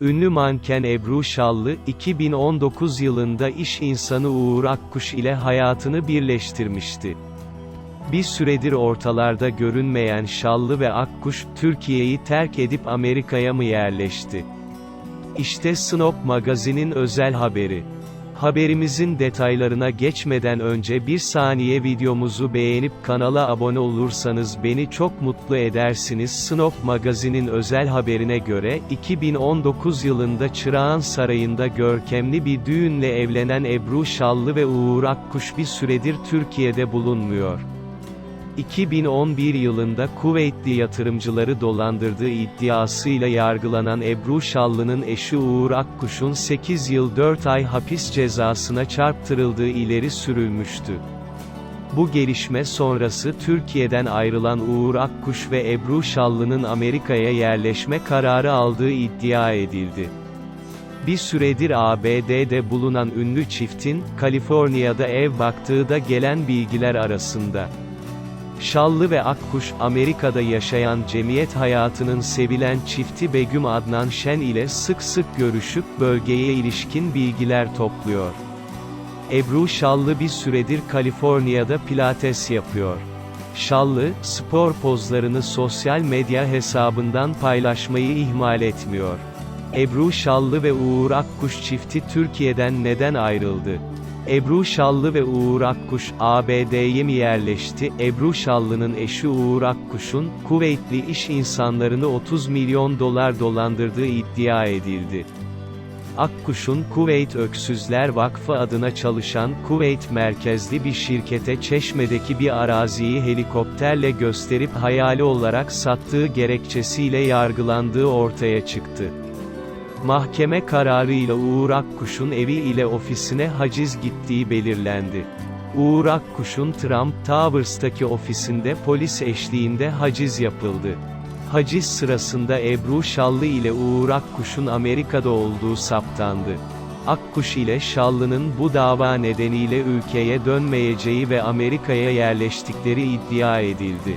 Ünlü manken Ebru Şallı, 2019 yılında iş insanı Uğur Akkuş ile hayatını birleştirmişti. Bir süredir ortalarda görünmeyen Şallı ve Akkuş, Türkiye'yi terk edip Amerika'ya mı yerleşti? İşte Snop Magazin'in özel haberi. Haberimizin detaylarına geçmeden önce bir saniye videomuzu beğenip kanala abone olursanız beni çok mutlu edersiniz. Snop Magazin'in özel haberine göre, 2019 yılında Çırağan Sarayı'nda görkemli bir düğünle evlenen Ebru Şallı ve Uğur Akkuş bir süredir Türkiye'de bulunmuyor. 2011 yılında Kuveytli yatırımcıları dolandırdığı iddiasıyla yargılanan Ebru Şallı'nın eşi Uğur Akkuş'un 8 yıl 4 ay hapis cezasına çarptırıldığı ileri sürülmüştü. Bu gelişme sonrası Türkiye'den ayrılan Uğur Akkuş ve Ebru Şallı'nın Amerika'ya yerleşme kararı aldığı iddia edildi. Bir süredir ABD'de bulunan ünlü çiftin, Kaliforniya'da ev baktığı da gelen bilgiler arasında. Şallı ve Akkuş, Amerika'da yaşayan cemiyet hayatının sevilen çifti Begüm Adnan Şen ile sık sık görüşüp bölgeye ilişkin bilgiler topluyor. Ebru Şallı bir süredir Kaliforniya'da pilates yapıyor. Şallı, spor pozlarını sosyal medya hesabından paylaşmayı ihmal etmiyor. Ebru Şallı ve Uğur Akkuş çifti Türkiye'den neden ayrıldı? Ebru Şallı ve Uğur Akkuş, ABD'ye mi yerleşti? Ebru Şallı'nın eşi Uğur Akkuş'un, Kuveytli iş insanlarını 30 milyon dolar dolandırdığı iddia edildi. Akkuş'un Kuveyt Öksüzler Vakfı adına çalışan Kuveyt merkezli bir şirkete Çeşme'deki bir araziyi helikopterle gösterip hayali olarak sattığı gerekçesiyle yargılandığı ortaya çıktı. Mahkeme kararıyla Uğur Akkuş'un evi ile ofisine haciz gittiği belirlendi. Uğur Akkuş'un Trump Towers'taki ofisinde polis eşliğinde haciz yapıldı. Haciz sırasında Ebru Şallı ile Uğur Akkuş'un Amerika'da olduğu saptandı. Akkuş ile Şallı'nın bu dava nedeniyle ülkeye dönmeyeceği ve Amerika'ya yerleştikleri iddia edildi.